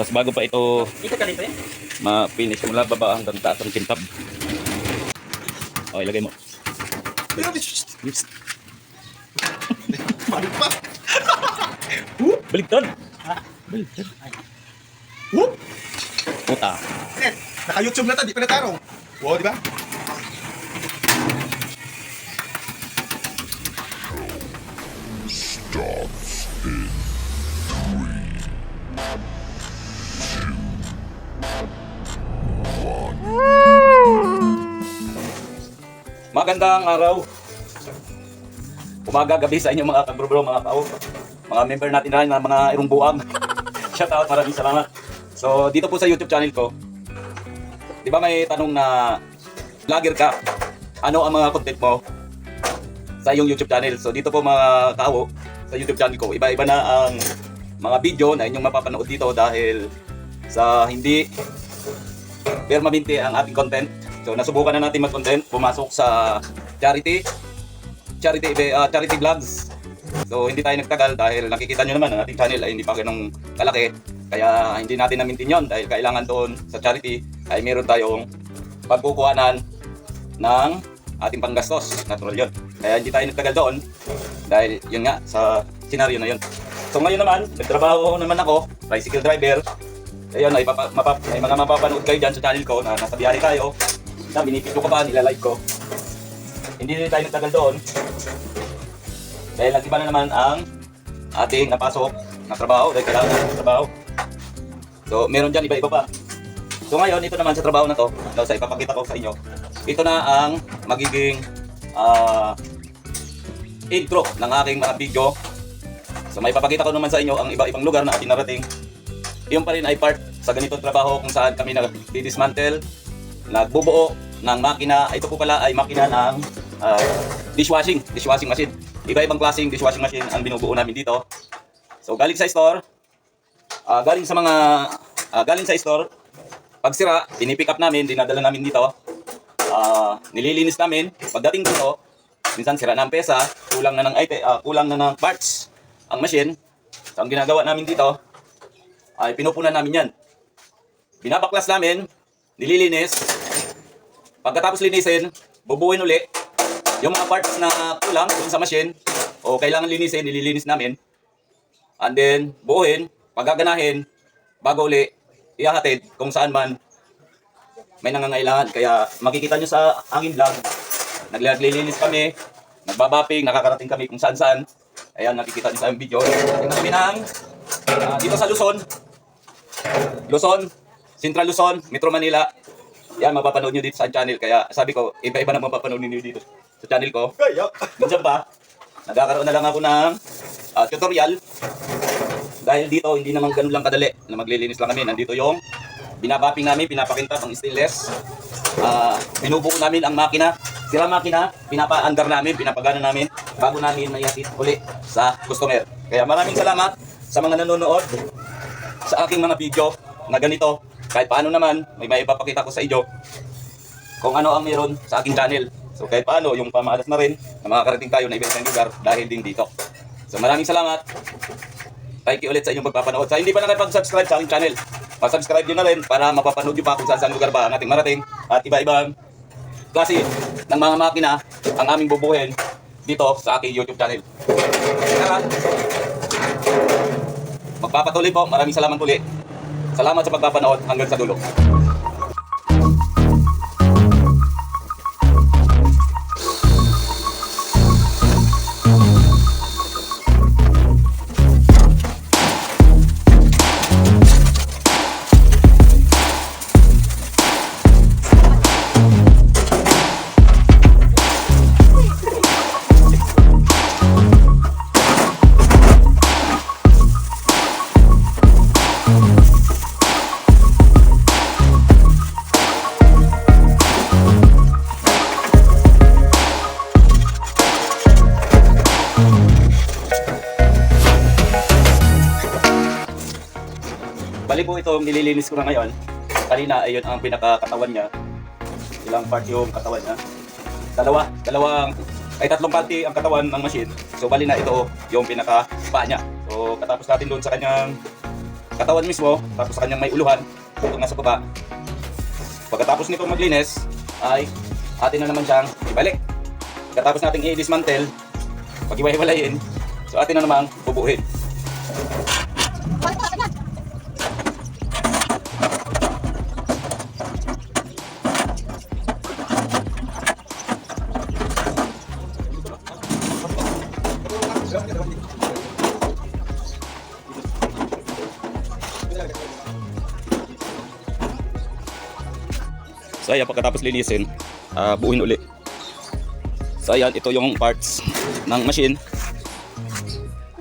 Tapos bago pa ito eh. ma-finish mula baba hanggang taas ng kintab. Okay, ilagay mo. Balik pa. Baligtad! Ha? Baligtad. Whoop! Puta. Naka-YouTube na to, di pa natarong. Wow, di ba? Magandang araw. Umaga, gabi sa inyo mga kabrobro, mga kao. Mga member natin na ng mga irong buwag. Shout out, maraming salamat. So, dito po sa YouTube channel ko, di ba may tanong na vlogger ka, ano ang mga content mo sa iyong YouTube channel? So, dito po mga kao, sa YouTube channel ko, iba-iba na ang mga video na inyong mapapanood dito dahil sa hindi permanente ang ating content. So nasubukan na natin mag-content, pumasok sa charity, charity uh, charity vlogs. So hindi tayo nagtagal dahil nakikita nyo naman ang ating channel ay hindi pa ganong kalaki. Kaya hindi natin na-maintain yun dahil kailangan doon sa charity ay meron tayong pagkukuhanan ng ating panggastos. Natural yun. Kaya hindi tayo nagtagal doon dahil yun nga sa senaryo na yun. So ngayon naman, nagtrabaho naman ako, tricycle driver. Ayun, ay, mapap, may mga mapapanood kayo dyan sa channel ko na nasa biyahe tayo. Na binipidyo ko pa, nilalive ko. Hindi na tayo nagtagal doon. Dahil nag-iba na naman ang ating napasok na trabaho dahil kailangan ng trabaho. So, meron dyan iba-iba pa. So ngayon, ito naman sa trabaho na to, no, sa ipapakita ko sa inyo. Ito na ang magiging ah, intro ng aking mga video. So may papakita ko naman sa inyo ang iba-ibang lugar na ating narating. Yung pa rin ay part sa ganitong trabaho kung saan kami nag-dismantle, nagbubuo ng makina. Ito po pala ay makina ng ah, dishwashing, dishwashing machine. Iba-ibang klaseng dishwashing machine ang binubuo namin dito. So galing sa store, ah, galing sa mga ah, galing sa store, pag sira, pinipick up namin, dinadala namin dito. Ah, nililinis namin. Pagdating dito, minsan sira na ang pesa, kulang na ng item, ah, kulang na ng parts ang machine. So, ang ginagawa namin dito ay pinupunan namin yan. Binabaklas namin, nililinis. Pagkatapos linisin, bubuin uli yung mga parts na kulang dun sa machine o kailangan linisin, nililinis namin. And then, buuhin, pagaganahin, bago uli, ihahatid kung saan man may nangangailangan. Kaya makikita nyo sa aking vlog, naglilinis kami, nagbabaping, nakakarating kami kung saan saan. Ayan, nakikita nyo sa aming video. Tingnan kami ng, ah, dito sa Luzon, Luzon, Central Luzon, Metro Manila. Yan, mapapanood nyo dito sa channel. Kaya sabi ko, iba-iba na mapapanood ninyo dito sa channel ko. Kaya. Minsan pa, nagkakaroon na lang ako ng ah, tutorial. Dahil dito, hindi naman ganun lang kadali na maglilinis lang kami. Nandito yung binabapping namin, pinapakinta ang stainless. Ah, binubuo namin ang makina. Sira makina, pinapa-under namin, pinapagana namin bago namin maihatid uli sa customer. Kaya maraming salamat sa mga nanonood sa aking mga video na ganito. Kahit paano naman, may maipapakita ko sa inyo kung ano ang meron sa aking channel. So kahit paano, yung pamalas na rin na makakarating tayo na iba-ibang lugar dahil din dito. So maraming salamat. Thank you ulit sa inyong pagpapanood. Sa hindi pa nakapag-subscribe sa aking channel, pa-subscribe nyo na rin para mapapanood nyo pa kung saan saan lugar ba ang ating marating at iba-ibang klase ng mga makina ang aming bubuhin dito sa aking YouTube channel. Magpapatuloy po. Maraming salamat ulit. Salamat sa pagpapanood hanggang sa dulo. Bali po itong nililinis ko na ngayon. Kanina, ayun ang pinakakatawan niya. Ilang part yung katawan niya. Dalawa, dalawang, ay tatlong parte ang katawan ng machine. So bali na ito yung pinaka niya. So katapos natin doon sa kanyang katawan mismo, tapos sa kanyang may uluhan, hanggang nasa baba. Pagkatapos nito maglinis, ay atin na naman siyang ibalik. Pagkatapos nating i-dismantle, pag-iwa-iwalayin, so atin na namang bubuhin. So ayan, pagkatapos linisin, ah, buuin uli. So ayan, ito yung parts ng machine.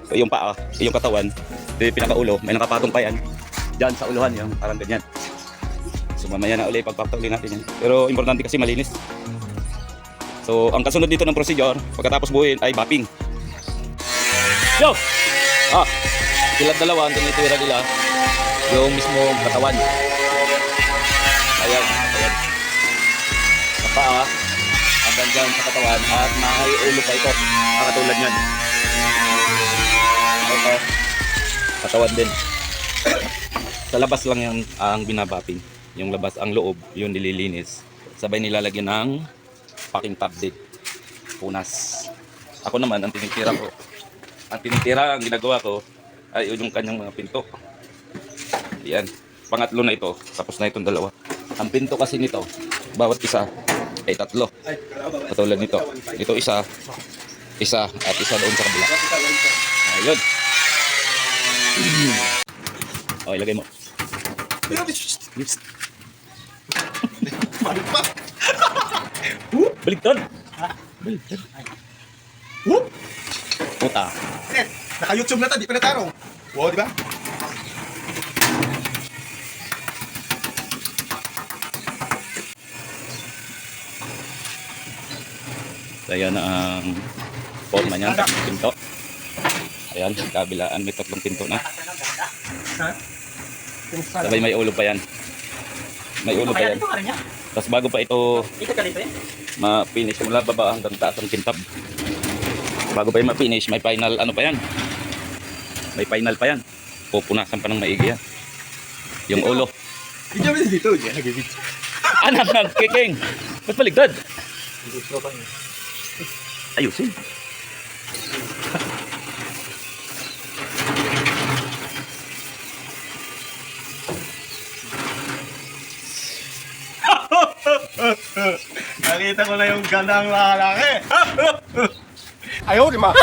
So yung paa, yung katawan, ito yung pinakaulo, may nakapatong pa yan. Diyan sa uluhan yung parang ganyan. So mamaya na uli pagpapatuli natin yan. Pero importante kasi malinis. So ang kasunod dito ng procedure, pagkatapos buuin ay mapping. Yo! Ah, sila dalawa ang tinitira nila yung mismong katawan. Ayan. Sa paa, hanggang dyan sa katawan at may ulo pa ito. Ah, katulad yan. Ito, katawan din. sa labas lang yung ang binabaping. Yung labas, ang loob, yung nililinis. Sabay nilalagyan ng packing tab din. Punas. Ako naman, ang tinitira ko. Ang tinitira, ang ginagawa ko, ay yung kanyang mga pinto. Yan. Pangatlo na ito. Tapos na itong dalawa. Ang pinto kasi nito, bawat isa ay tatlo. Katulad nito. Ito isa, isa, at isa doon sa kabila. Ayun. O, ilagay mo. Baligtad. Baligtad. Puta. Naka-YouTube na to, di pa natarong. Wow, di ba? So, ayan ang forma niya. Pinto. Ayan, kabilaan. May tatlong pinto na. Sabay may ulo pa yan. May ulo pa yan. Tapos bago pa ito ma-finish mula baba hanggang taas ang kintab. Bago pa yung ma-finish, may final ano pa yan. May final pa yan. Pupunasan pa ng maigi yan. Yung ulo. Video mo dito, di nag-video. Anak ng kiking! Ba't baligtad? Ayusin. Nakita ko na yung gandang lalaki. Ayaw, di ma.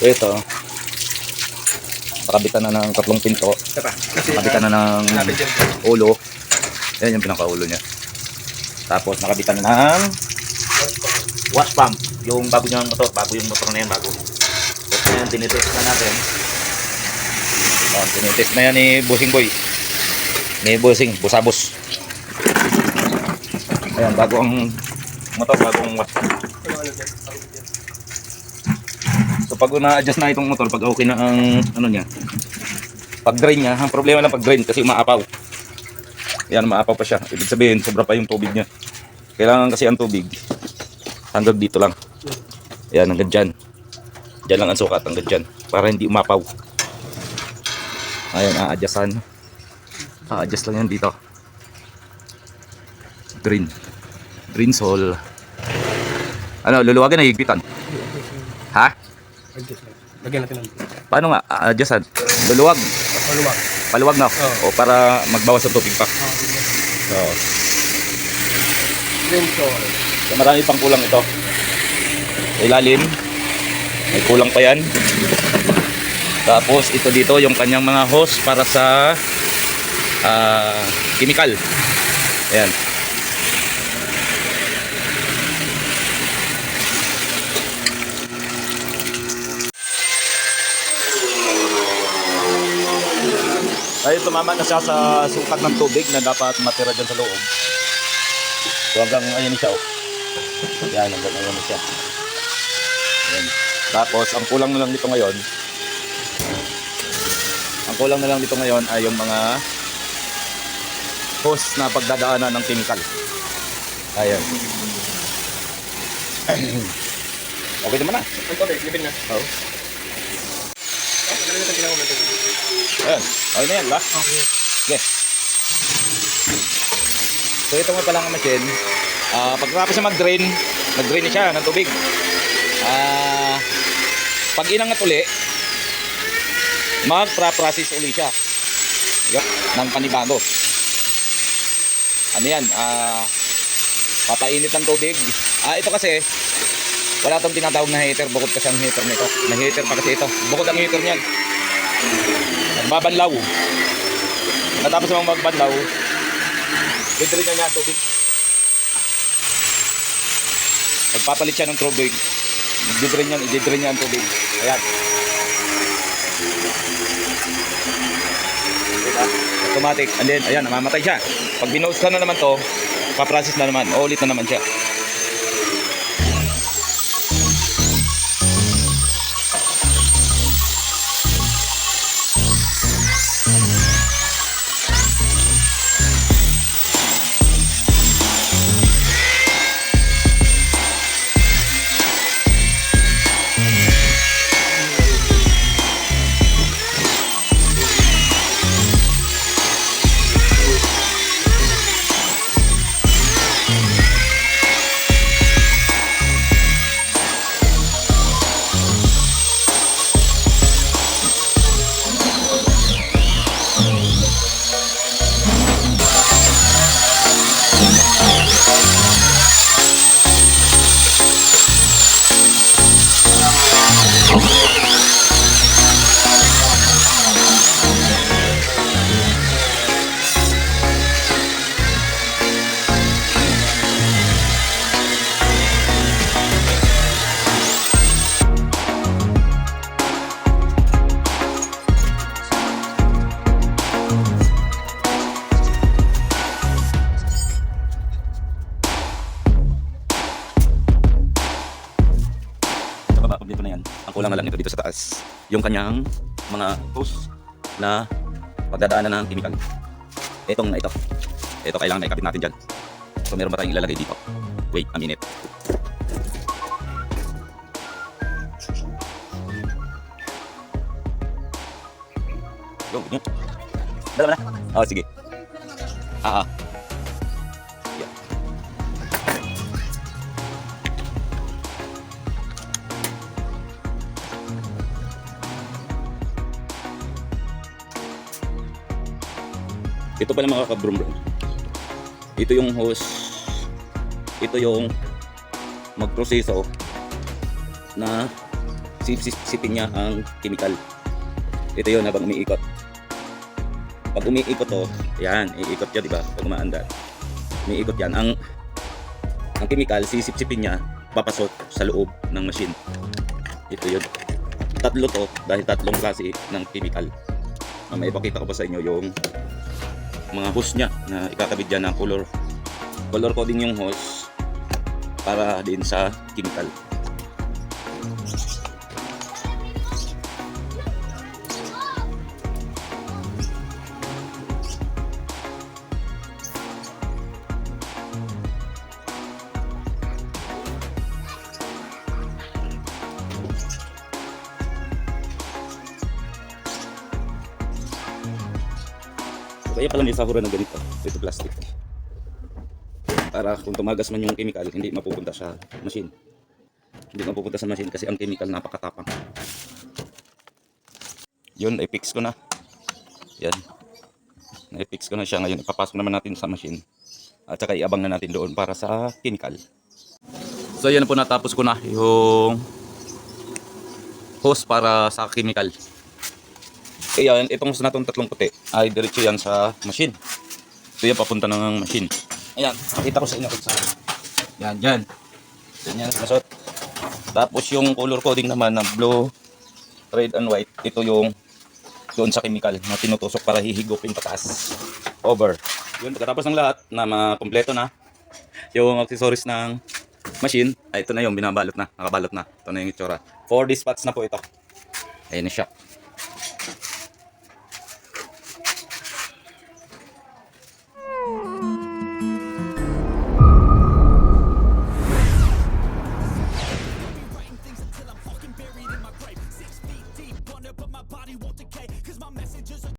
Ito. Nakabitan na ng tatlong pinto. Nakabitan na ng Sabi dyan. ulo. Yan yung pinakaulo niya. Tapos nakabitan na ng wash pump. Yung bago niyang motor. Bago yung motor na yan. Bago. Tapos ngayon, tinitest na natin. Oh, tinitest na yan ni Busing Boy. Ni Busing, Busabos. Ayan, bago ang motor, bago ang wash pump. So pag na-adjust na itong motor, pag okay na ang ano niya, pag drain niya, ang problema lang pag drain kasi umaapaw. Yan, maapaw pa siya. Ibig sabihin, sobra pa yung tubig niya. Kailangan kasi ang tubig hanggang dito lang. Yan, hanggang dyan. Dyan lang ang sukat, hanggang dyan. Para hindi umapaw. Ayan, a-adjustan. A-adjust lang yan dito. Drain. Drain hole. Ano, luluwagan na higpitan. Ha? Lagyan natin ng Paano nga? A-adjustan. Luluwag. maluwag. Paluwag na. O Oo. para magbawas ng tubig pa. So, Lentol. so marami pang kulang ito. Sa ilalim. May kulang pa yan. Tapos ito dito yung kanyang mga hose para sa ah, chemical. Ayan. Ay, tumama na siya sa sukat ng tubig na dapat matira dyan sa loob. So hanggang ayan siya. Oh. Yan, hanggang ayan siya. Ayan. Tapos, ang kulang na lang dito ngayon, ang kulang na lang dito ngayon ay yung mga hose na pagdadaanan ng chemical. Ayan. Okay naman na. Ang tobe, libin na. Oo. Ginawa natin. Ayan. Okay na yan, ba? Okay. Yes. So ito nga pala ang machine. Ah, pagkatapos na mag-drain, nag-drain na siya ng tubig. Ah, pag inangat uli, mag-process uli siya. Yup, ng panibago. Ano yan? Ah, papainit ng tubig. Ah, ito kasi, wala itong tinatawag na heater, bukod kasi ang heater nito. May heater pa kasi ito. Bukod ang heater niyan. Nagbabanlaw. Natapos namang magbanlaw, didrin na niya tubig. Magpapalit siya ng tubig. Didrin niya, didrin niya ang tubig. Ayan. Diba? Automatic. And then, ayan, namamatay siya. Pag binose ka na naman to, paprocess na naman. O, ulit na naman siya. Ang kulang na lang nito dito sa taas. Yung kanyang mga hose na pagdadaanan ng chemical. Etong na ito. Ito kailangan maikapit natin dyan. So meron ba tayong ilalagay dito? Wait a minute. Go, ganyan. Dalawa na? Oh, sige. Ah, ah. Ito pala mga kabrum bro. Ito yung hose. Ito yung magproseso na sisipin niya ang chemical. Ito yun habang umiikot. Pag umiikot to, yan, iikot siya, di ba? Pag umaandar. Umiikot yan. Ang ang chemical, sisipsipin niya, papasok sa loob ng machine. Ito yun. Tatlo to, dahil tatlong klase ng chemical. Mamaya ipakita ko pa sa inyo yung mga hose niya na ikakabit dyan ng color. Color coding yung hose para din sa chemical kaya pala may sahuran na ganito. Ito plastic. Para kung tumagas man yung chemical, hindi mapupunta sa machine. Hindi mapupunta sa machine kasi ang chemical napakatapang. Yun, i-fix ko na. Yan. Na-fix ko na siya ngayon. Ipapasok naman natin sa machine. At saka iabang na natin doon para sa chemical. So yan po natapos ko na yung hose para sa chemical. Kaya itong sa natong tatlong puti ay diretso yan sa machine. So yan papunta ng machine. Ayan, pakita ko sa inyo kung saan. Yan, yan. Yan yan, masot. Tapos yung color coding naman na blue, red and white, ito yung doon sa chemical na tinutusok para hihigupin pataas. Over. Yun, pagkatapos ng lahat na makompleto na yung accessories ng machine, ay ito na yung binabalot na, nakabalot na. Ito na yung itsura. 4D spots na po ito. Ayan na siya.